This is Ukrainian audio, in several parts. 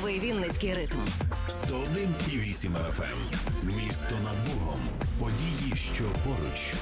Новий Вінницький ритм. 101,8 FM. Місто над Богом. Події, що поруч.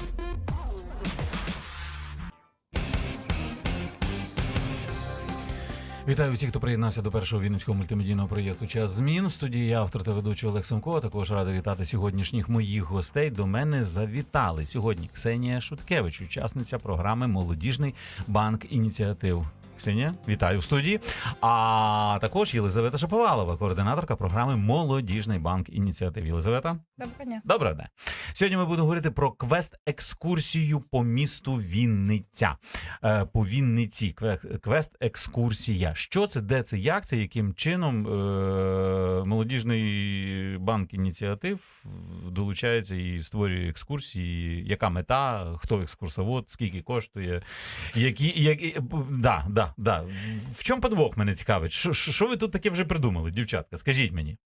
Вітаю всіх, хто приєднався до першого вінницького мультимедійного проєкту Час змін. В студії я автор та ведучий Олег Семко. А Також радий вітати сьогоднішніх моїх гостей. До мене завітали сьогодні Ксенія Шуткевич, учасниця програми Молодіжний банк ініціатив. Ксенія, вітаю в студії. А також Єлизавета Шаповалова, координаторка програми Молодіжний банк ініціатив. Єлизавета. Доброго дня. Добре, дня. Сьогодні ми будемо говорити про квест-екскурсію по місту Вінниця. Е, по Вінниці. Кве- Квест-екскурсія. Що це, де це, як це, яким чином е, молодіжний банк ініціатив долучається і створює екскурсії. Яка мета, хто екскурсовод, скільки коштує, які, які да, да, да. В чому подвох мене цікавить? Що, що ви тут таке вже придумали, дівчатка? Скажіть мені.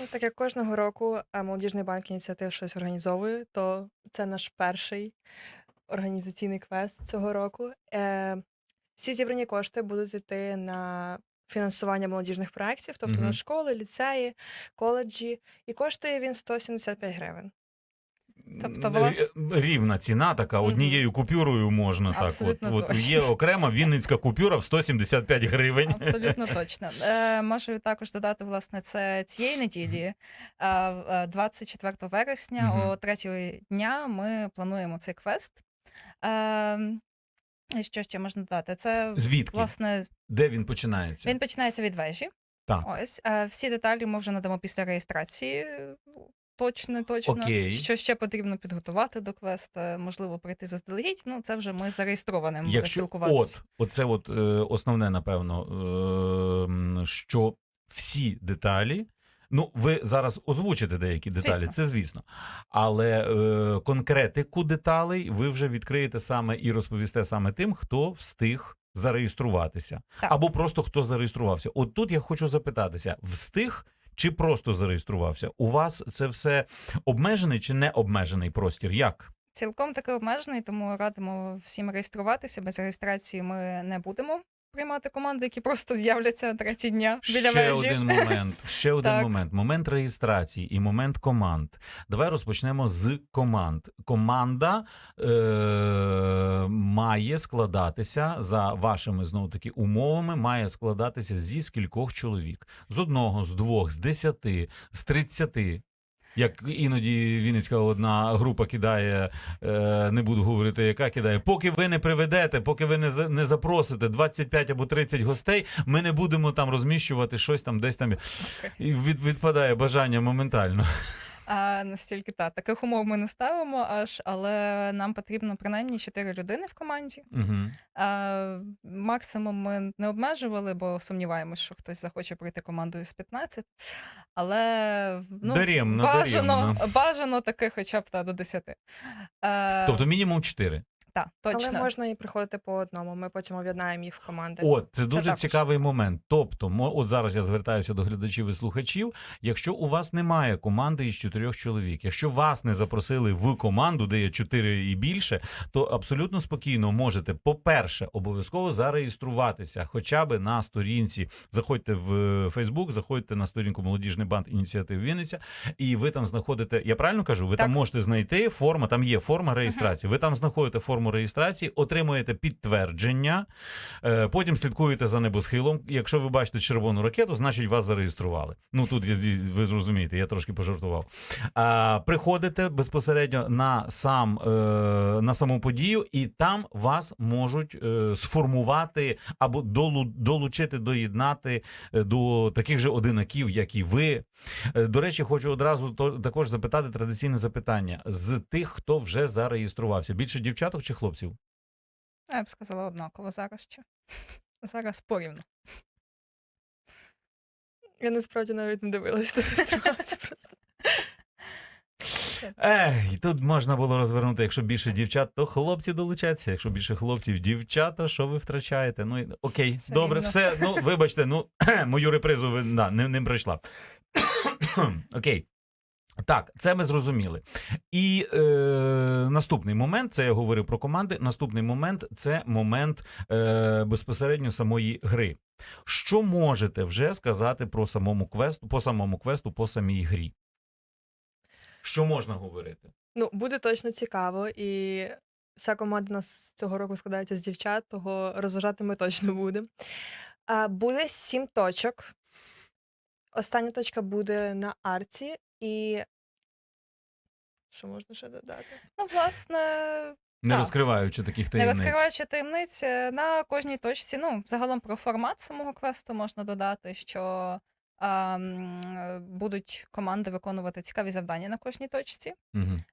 Ну, так як кожного року е, молодіжний банк ініціатив щось організовує, то це наш перший організаційний квест цього року. Е, всі зібрані кошти будуть йти на фінансування молодіжних проєктів, тобто Мгм. на школи, ліцеї, коледжі, і коштує він 175 гривень. Тобто, влас- рівна ціна така, однією купюрою можна так. От, Абсолютно от є окрема вінницька купюра в 175 гривень. Абсолютно точно. Е, можу також додати, власне, це цієї неділі, е, в- е, 24 вересня, Мгм. о 3 дня ми плануємо цей квест. Е, що ще можна додати? Це Звідки? власне Де він починається? він починається від вежі. Так. Ось е, всі деталі ми вже надамо після реєстрації. Точно, точно. Окей. Що ще потрібно підготувати до квеста, можливо, прийти заздалегідь. Ну, це вже ми зареєстрованим Якщо спілкуватися. от, оце от е, основне, напевно, е, що всі деталі. Ну, ви зараз озвучите деякі деталі, Звісно. це звісно. Але е, конкретику деталей ви вже відкриєте саме і розповісте саме тим, хто встиг зареєструватися. Так. Або просто хто зареєструвався. От тут я хочу запитатися: встиг чи просто зареєструвався? У вас це все обмежений чи не обмежений простір? Як? Цілком таки обмежений, тому радимо всім реєструватися. Без реєстрації ми не будемо приймати команди, які просто з'являться третій дня біля ще вежі. один момент. Ще один Так. момент. Момент реєстрації і момент команд. Давай розпочнемо з команд. Команда е- має складатися за вашими знову таки умовами, має складатися зі скількох чоловік: з одного, з двох, з десяти, з тридцяти. Як іноді Вінницька одна група кидає, е, не буду говорити, яка кидає. Поки ви не приведете, поки ви не, не запросите 25 або 30 гостей, ми не будемо там розміщувати щось там десь там. І від, відпадає бажання моментально. А настільки так, таких умов ми не ставимо аж, але нам потрібно принаймні 4 людини в команді. Угу. А, максимум ми не обмежували, бо сумніваємось, що хтось захоче прийти командою з 15. Але ну, Даремно, бажано, даремно. бажано таки хоча б та, до 10. А, Тобто мінімум 4. Так, точно. Але можна і приходити по одному. Ми потім об'єднаємо їх в команди. От це дуже також. цікавий момент. Тобто, мо- от зараз я звертаюся до глядачів і слухачів. Якщо у вас немає команди із чотирьох чоловік, якщо вас не запросили в команду, де є чотири і більше, то абсолютно спокійно можете, по-перше, обов'язково зареєструватися, хоча б на сторінці. Заходьте в Фейсбук, заходьте на сторінку Молодіжний банд ініціатив Вінниця, і ви там знаходите. Я правильно кажу? Ви Так. там можете знайти форма. Там є форма реєстрації. Ви там знаходите форму реєстрації, отримуєте підтвердження. Е, Потім слідкуєте за небосхилом. Якщо ви бачите червону ракету, значить вас зареєстрували. Ну тут ви зрозумієте, я трошки пожартував. А, приходите безпосередньо на сам е, на саму подію, і там вас можуть е, сформувати або долучити, доєднати до таких же одинаків, як і ви. До речі, хочу одразу також запитати традиційне запитання з тих, хто вже зареєструвався. Більше дівчаток чи хлопців? Я б сказала однаково зараз ще. Зараз порівну. Я насправді навіть не дивилась, хто реєструвався просто. Ех, і тут можна було розвернути, якщо більше дівчат, то хлопці долучаться. Якщо більше хлопців, дівчата, що ви втрачаєте? Ну і- окей, Все добре, рівно. все. Ну вибачте, ну мою репризу ви да, не, не пройшла. окей. Так, це ми зрозуміли. І е, наступний момент, це я говорив про команди. Наступний момент це момент е, безпосередньо самої гри. Що можете вже сказати про самому квесту, по самому квесту, по самій грі? Що можна говорити? Ну, буде точно цікаво, і вся команда нас цього року складається з дівчат, того розважати ми точно будемо. Буде сім точок. Остання точка буде на арці, і. Що можна ще додати? Ну, власне, Не Так. розкриваючи таких таємниць. не розкриваючи таємниць, е, на кожній точці, ну, загалом про формат самого квесту можна додати, що будуть команди виконувати цікаві завдання на кожній точці.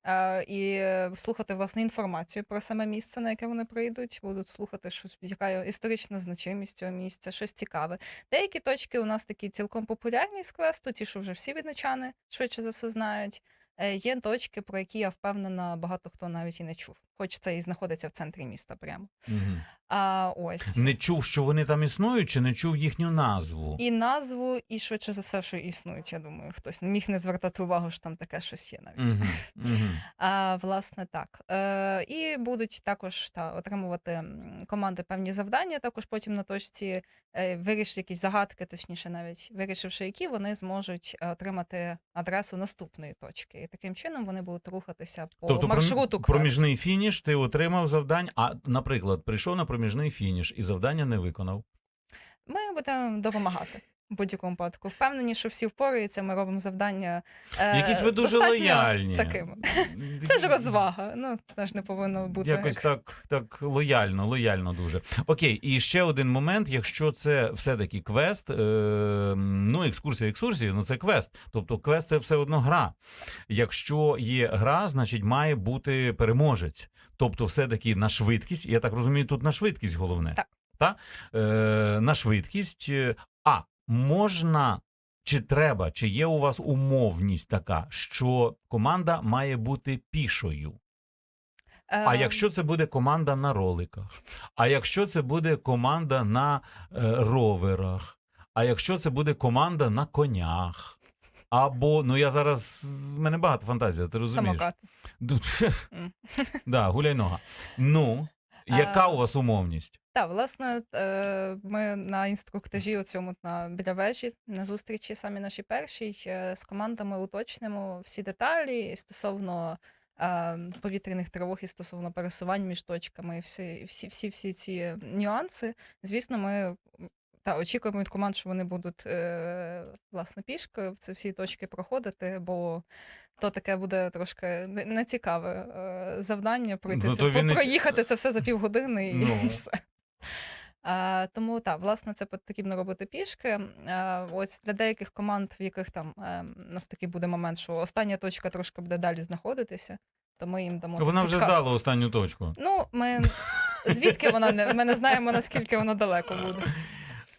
Е, і е, слухати власне інформацію про саме місце, на яке вони прийдуть, будуть слухати, що яка історична значимість цього місця, щось цікаве. Деякі точки у нас такі цілком популярні з квесту, ті, що вже всі відночани швидше за все знають. Е, Є точки, про які я впевнена, багато хто навіть і не чув, хоч це і знаходиться в центрі міста прямо. Мгм. А ось Не чув, що вони там існують, чи не чув їхню назву? і назву, і швидше за все, що існують. Я думаю, хтось міг не звертати увагу, що там таке щось є навіть. Мгм. Мгм. А, власне, так. Е, і будуть також та, отримувати команди певні завдання. Також потім на точці е, вирішить якісь загадки, точніше, навіть вирішивши, які вони зможуть е, отримати адресу наступної точки. І таким чином вони будуть рухатися по Тобто маршруту. проміжний фініш ти отримав завдань, а, наприклад, прийшов на проміжний фініш і завдання не виконав. Ми будемо допомагати. В будь-якому випадку. Впевнені, що всі впораються, ми робимо завдання. Е, Якісь ви дуже достатньо лояльні. Такими. Це ж розвага. Ну, теж не повинно бути. Якось як- так, так лояльно, лояльно дуже. Окей, і ще один момент: якщо це все-таки квест, е, ну екскурсія, екскурсія, ну це квест. Тобто квест це все одно гра. Якщо є гра, значить має бути переможець. Тобто, все-таки на швидкість, я так розумію, тут на швидкість головне. Так. Та? Е, на швидкість. е, А можна. Чи треба, чи є у вас умовність така, що команда має бути пішою? А Е, якщо це буде команда на роликах, а якщо це буде команда на е, роверах, а якщо це буде команда на конях, або ну я зараз в мене багато фантазія, ти розумієш? самокат. Да, гуляй нога. Ну, яка у вас умовність? Так, власне, е, ми на інструктажі у цьому на біля вежі на зустрічі самі наші перші е, з командами уточнимо всі деталі стосовно е, повітряних тривог і стосовно пересувань між точками, всі, всі, всі, всі ці нюанси. Звісно, ми. Та очікуємо від команд, що вони будуть е, власне пішки в ці всі точки проходити, бо то таке буде трошки нецікаве е, завдання пройти це, він проїхати це все за півгодини і Ну. все. А, тому так, власне, це потрібно робити пішки. А, ось для деяких команд, в яких там е, у нас такий буде момент, що остання точка трошки буде далі знаходитися, то ми їм дамо. Вона вже підказку. здала останню точку. Ну, ми звідки вона не ми не знаємо, наскільки вона далеко буде.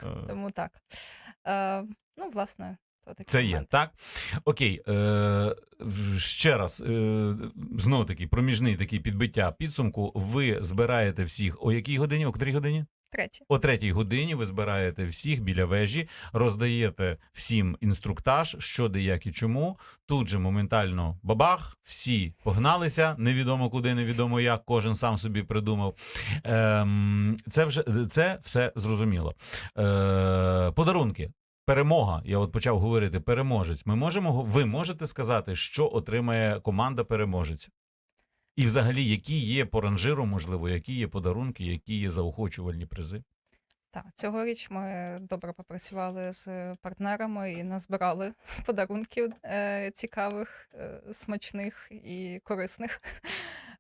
Е, Тому так. Е, ну, власне, то такі Це є, моменти. так? Окей, е, ще раз, е, знову таки, проміжний такий підбиття підсумку. Ви збираєте всіх о якій годині? О котрій годині? Третє. О третій годині ви збираєте всіх біля вежі, роздаєте всім інструктаж, що де як і чому. Тут же моментально бабах, всі погналися, невідомо куди, невідомо як, кожен сам собі придумав. Ем, це вже це все зрозуміло. Е, подарунки. Перемога. Я от почав говорити переможець. Ми можемо ви можете сказати, що отримає команда переможець. І взагалі, які є по ранжиру, можливо, які є подарунки, які є заохочувальні призи. Так, цьогоріч ми добре попрацювали з партнерами і назбирали подарунків е, цікавих, е, смачних і корисних.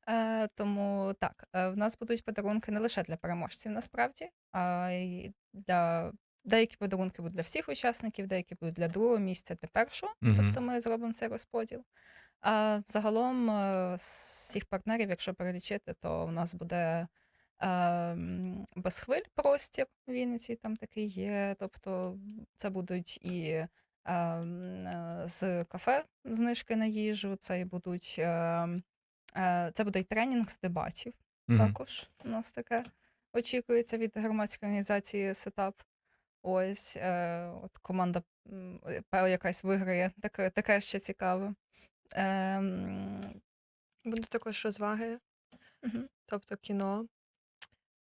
Е, тому так, е, в нас будуть подарунки не лише для переможців, насправді, а й для деякі подарунки будуть для всіх учасників, деякі будуть для другого місця, для першого. Мгм. Тобто ми зробимо цей розподіл. А загалом е, з всіх партнерів, якщо перелічити, то в нас буде ем, без хвиль простір в Вінниці, там такий є. Тобто це будуть і ем, е, з кафе знижки на їжу, це і будуть. ем, е, Це буде й тренінг з дебатів. Мгм. Також у нас таке очікується від громадської організації Сетап. Ось е, от команда м, е, якась виграє, таке, таке ще цікаве. Ем, Будуть також розваги, мгм. тобто кіно,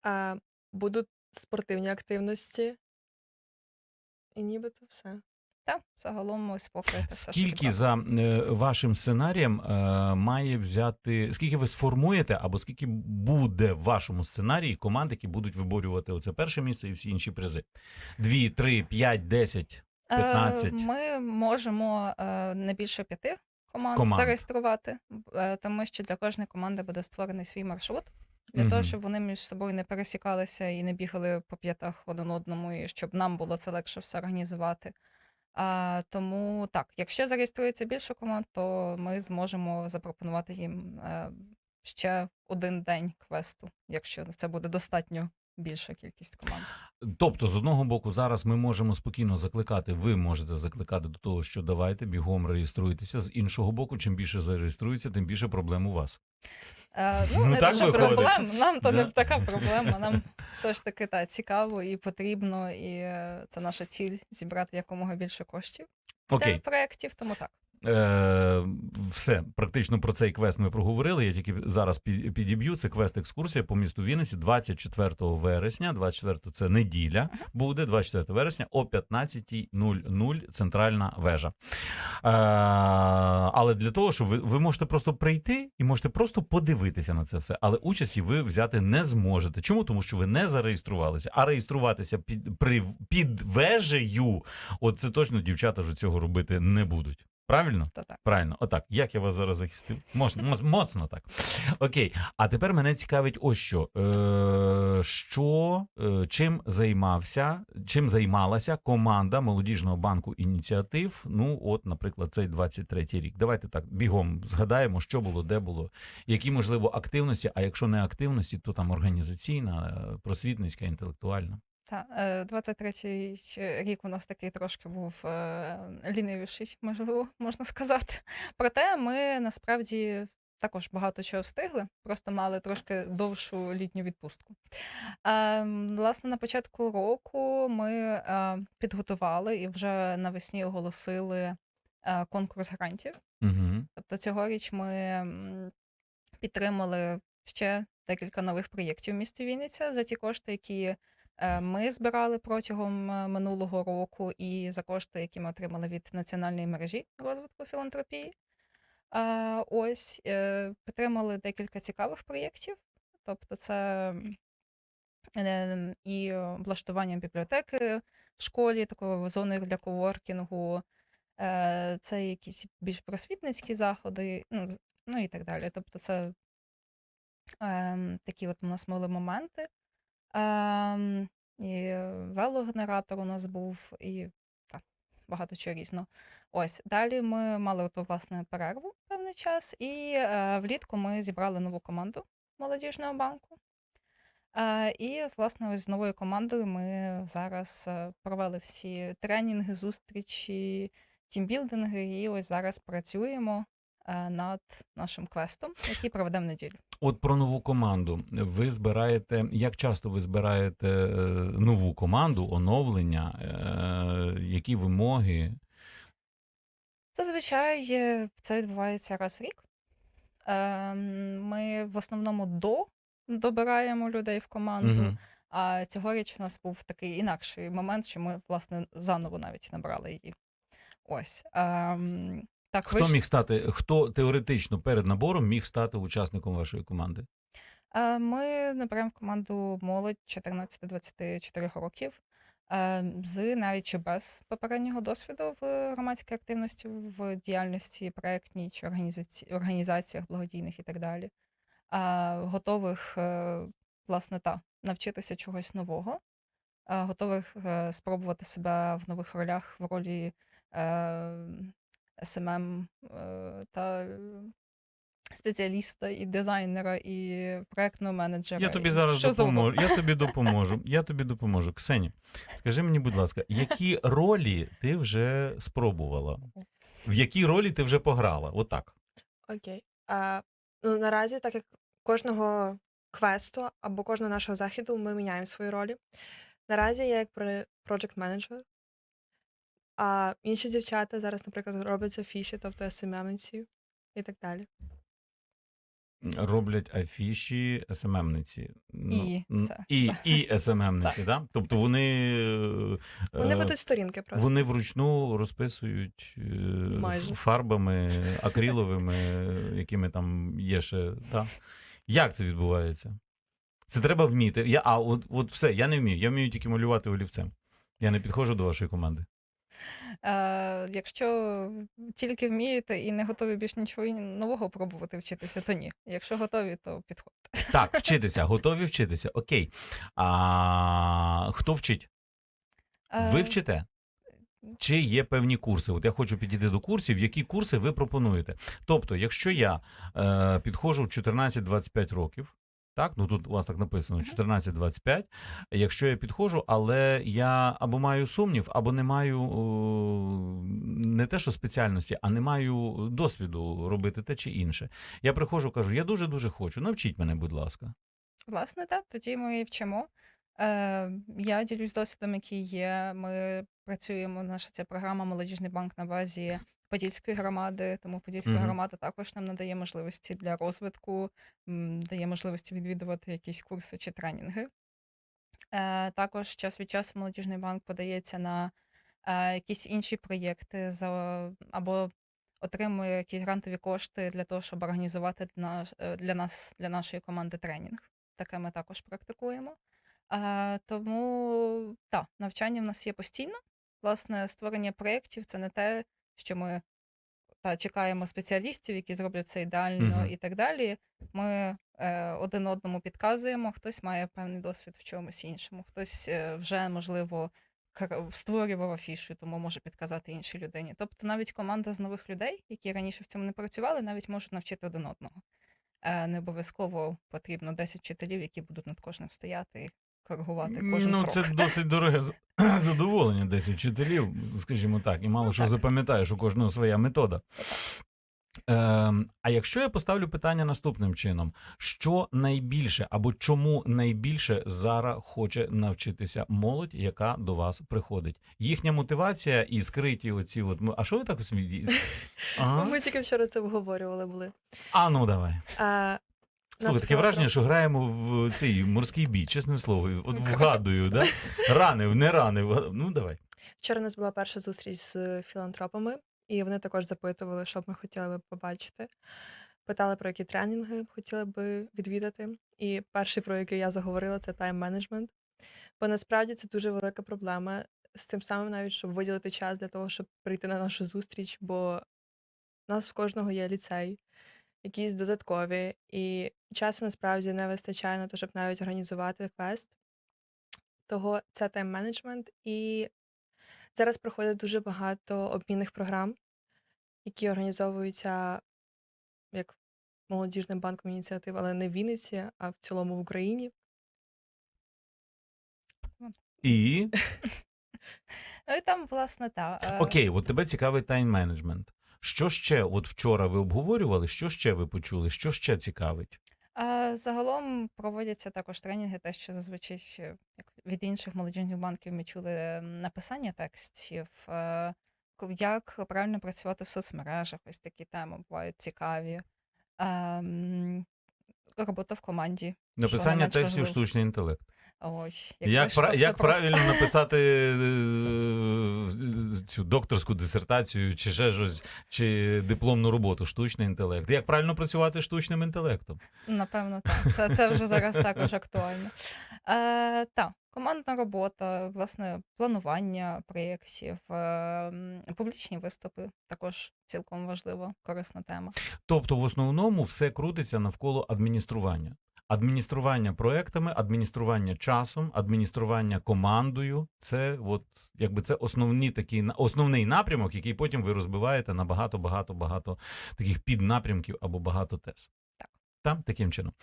е, будуть спортивні активності. І нібито все. Та, загалом ось поки це все, що Скільки зібрали. за е, вашим сценарієм е, має взяти, скільки ви сформуєте, або скільки буде в вашому сценарії команд, які будуть виборювати оце перше місце і всі інші призи? Дві, три, п'ять, десять. 15. Е, Ми можемо е, не більше п'яти команд, Команд. зареєструвати, е, тому що для кожної команди буде створений свій маршрут. Для Мгм. того, щоб вони між собою не пересікалися і не бігали по п'ятах один одному, і щоб нам було це легше все організувати. А, тому так, якщо зареєструється більше команд, то ми зможемо запропонувати їм е, ще один день квесту, якщо це буде достатньо більша кількість команд. Тобто, з одного боку, зараз ми можемо спокійно закликати. Ви можете закликати до того, що давайте бігом реєструйтеся. З іншого боку, чим більше зареєструється, тим більше проблем у вас. Е, ну, Ну, не так дуже проблем. Нам то Да. не така проблема. Нам все ж таки та, цікаво і потрібно, і е, це наша ціль зібрати якомога більше коштів для Окей, проєктів, тому так. Е, все, практично про цей квест ми проговорили. Я тільки зараз пі- підіб'ю. Це квест екскурсія по місту Вінниці 24 вересня. 24 це неділя буде, 24 вересня о 15.00 центральна вежа. Е, але для того, щоб ви, ви можете просто прийти і можете просто подивитися на це все. Але участі ви взяти не зможете. Чому? Тому що ви не зареєструвалися, а реєструватися під, при, під вежею. От це точно дівчата ж цього робити не будуть. Правильно? То так. Правильно, отак. Як я вас зараз захистив? Моцно, моц- моцно так. Окей. А тепер мене цікавить ось що. Е, що е, чим займався, чим займалася команда молодіжного банку ініціатив? Ну, от, наприклад, цей 23-й рік. Давайте так бігом згадаємо, що було, де було, які можливо активності. А якщо не активності, то там організаційна, е, просвітницька, інтелектуальна. Та, е, 23-й рік у нас такий трошки був е, лінивіший, можливо, можна сказати. Проте ми насправді також багато чого встигли, просто мали трошки довшу літню відпустку. Е, власне, на початку року ми е, підготували і вже навесні оголосили е, конкурс грантів. Угу. Тобто цьогоріч ми підтримали ще декілька нових проєктів в місті Вінниця за ті кошти, які е, ми збирали протягом е, минулого року, і за кошти, які ми отримали від національної мережі розвитку філантропії. Ось е, підтримали декілька цікавих проєктів. Тобто, це е, і облаштування бібліотеки в школі, такої зони для коворкінгу, Е, це якісь більш просвітницькі заходи, ну, ну і так далі. Тобто, це ем, такі от у нас були моменти. Ем, і велогенератор у нас був, і так, багато чого різного. Ось далі ми мали оту власне перерву певний час, і е, влітку ми зібрали нову команду молодіжного банку. Е, і, власне, ось з новою командою ми зараз е, провели всі тренінги, зустрічі, тімбілдинги, і ось зараз працюємо над нашим квестом, який проведемо в неділю. От про нову команду. Ви збираєте, як часто ви збираєте е, нову команду, оновлення, е, які вимоги? Зазвичай е, це відбувається раз в рік. Ем, Ми в основному до добираємо людей в команду. Мгм. А цьогоріч у нас був такий інакший момент, що ми, власне, заново навіть набрали її. Ось. Ем, так, Хто вийшло- міг стати, хто теоретично перед набором міг стати учасником вашої команди? Е, Ми наберемо в команду молодь 14-24 років. е, З навіть чи без попереднього досвіду в громадській активності, в діяльності проєктній чи організаці... організаціях благодійних і так далі. А, Готових, е, власне, та, навчитися чогось нового, е, готових е, спробувати себе в нових ролях в ролі е, СММ е, та е, спеціаліста, і дизайнера, і проектного менеджера. Я тобі зараз що допоможу. Я тобі допоможу. Я тобі допоможу. Ксені, скажи мені, будь ласка, які ролі ти вже спробувала? В якій ролі ти вже пограла? Отак. Окей. А, ну, наразі, так як кожного квесту або кожного нашого заходу ми міняємо свої ролі. Наразі я як project менеджер а інші дівчата зараз, наприклад, робляться фіші, тобто СММниці. і так далі. Роблять афіші СММниці. І н- це. і, і СММниці, да? Тобто вони, е, Вони е, ведуть сторінки просто. вони вручну розписують е, Майже. фарбами, акриловими, якими там є ще. Да? Як це відбувається? Це треба вміти. Я, а от, от все, я не вмію. Я вмію тільки малювати олівцем. Я не підходжу до вашої команди. Е, якщо тільки вмієте і не готові більш нічого нового пробувати вчитися, то ні. Якщо готові, то підходьте. Так, вчитися, готові вчитися. Окей. А хто вчить? Ви Е, вчите? Чи є певні курси? От я хочу підійти до курсів, які курси ви пропонуєте. Тобто, якщо я е, підходжу в 14-25 років, так, ну тут у вас так написано 14-25, Якщо я підходжу, але я або маю сумнів, або не маю не те, що спеціальності, а не маю досвіду робити те чи інше. Я приходжу, кажу, я дуже дуже хочу. Навчіть мене, будь ласка. Власне, так, тоді ми вчимо. Е, я ділюсь досвідом, який є. Ми працюємо, наша ця програма Молодіжний банк на базі Подільської громади, тому Подільська Мгм. громада також нам надає можливості для розвитку, м, дає можливості відвідувати якісь курси чи тренінги. Е, також час від часу Молодіжний банк подається на е, якісь інші проєкти за, або отримує якісь грантові кошти для того, щоб організувати для нас, е, для нас, для нашої команди тренінг. Таке ми також практикуємо. Е, тому так, навчання в нас є постійно. Власне, створення проєктів це не те, що ми та, чекаємо спеціалістів, які зроблять це ідеально Мгм. і так далі. Ми е, один одному підказуємо, хтось має певний досвід в чомусь іншому, хтось е, вже, можливо, створював афішу, тому може підказати іншій людині. Тобто навіть команда з нових людей, які раніше в цьому не працювали, навіть можуть навчити один одного. Е, Не обов'язково потрібно 10 вчителів, які будуть над кожним стояти коригувати кожен ну, крок. це досить дороге задоволення 10 вчителів, скажімо так, і мало Ну, що так. запам'ятаєш, у кожного своя метода. Ем, а якщо я поставлю питання наступним чином: що найбільше або чому найбільше зараз хоче навчитися молодь, яка до вас приходить? Їхня мотивація і скриті оці от. А що ви так? Ага. Ми тільки вчора це обговорювали були. А ну давай. А, Слухай, таке враження, що граємо в цей морський бій, чесне слово. От вгадую, да? Ранив, не ранив. Ну давай. Вчора у нас була перша зустріч з філантропами, і вони також запитували, що б ми хотіли би побачити. Питали, про які тренінги хотіли би відвідати. І перший, про який я заговорила, це тайм-менеджмент. Бо насправді це дуже велика проблема з тим самим, навіть щоб виділити час для того, щоб прийти на нашу зустріч, бо в нас в кожного є ліцей, якісь додаткові, і часу насправді не вистачає на те, щоб навіть організувати квест. Того це тайм-менеджмент. І зараз проходить дуже багато обмінних програм, які організовуються як молодіжним банком ініціатив, але не в Вінниці, а в цілому в Україні. І Ну і там, власне, та. окей, от тебе цікавить тайм-менеджмент. Що ще? От вчора ви обговорювали, що ще ви почули? Що ще цікавить? А загалом проводяться також тренінги, те, що зазвичай від інших молодіжних банків ми чули написання текстів, е, як правильно працювати в соцмережах, ось такі теми бувають цікаві. Ем, Робота в команді. Написання текстів штучний інтелект. Ось, Як, пра- як правильно написати е, цю докторську дисертацію, чи ще щось, чи дипломну роботу, штучний інтелект? Як правильно працювати штучним інтелектом? Напевно, так. Це, це вже зараз також актуально. Е, так, командна робота, власне, планування проєктів, е, публічні виступи також цілком важлива, корисна тема. Тобто, в основному все крутиться навколо адміністрування. Адміністрування проектами, адміністрування часом, адміністрування командою це от якби це основні такі основний напрямок, який потім ви розбиваєте на багато, багато, багато таких піднапрямків або багато тез. Там таким чином.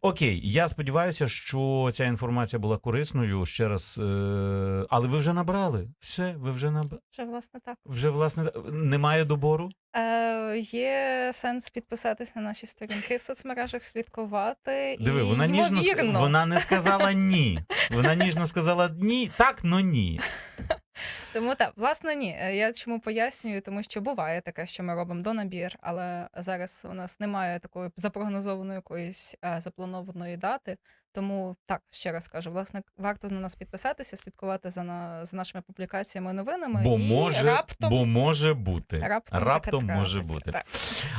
Окей, я сподіваюся, що ця інформація була корисною ще раз. Е- але ви вже набрали. Все, ви вже набрали. Вже, власне, так. Вже власне немає добору. Е, є сенс підписатись на наші сторінки в соцмережах, слідкувати. Диви, і, вона ніжно вона не сказала ні. Вона ніжно сказала ні, так, но ні. Тому так, власне, ні. Е, Я чому пояснюю, тому що буває таке, що ми робимо до набір, але зараз у нас немає такої запрогнозованої якоїсь е, запланованої дати. Тому так, ще раз кажу, власне, варто на нас підписатися, слідкувати за, на, за нашими публікаціями новинами. Бо і може, раптом, бо може бути. раптом, таке може бути. Так.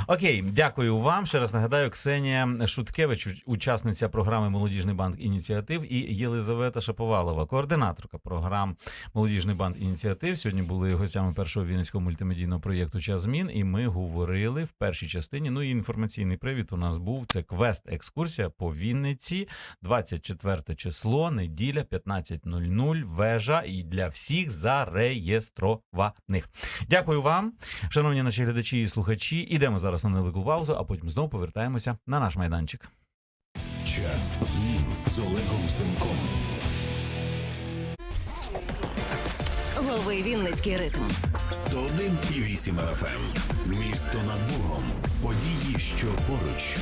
Окей, дякую вам. Ще раз нагадаю, Ксенія Шуткевич, учасниця програми Молодіжний банк ініціатив, і Єлизавета Шаповалова, координаторка програм Молодіжний банк ініціатив. Сьогодні були гостями першого вінницького мультимедійного проєкту Час змін. І ми говорили в першій частині. Ну і інформаційний привід у нас був це квест-екскурсія по Вінниці, 24 число, неділя, 15.00, вежа і для всіх зареєстрованих. Дякую вам, шановні наші глядачі і слухачі. Ідемо зараз на невелику паузу, а потім знову повертаємося на наш майданчик. Час змін з Олегом Семком. Лови Вінницький ритм. 101,8 FM. Місто над Богом. Події, що поруч.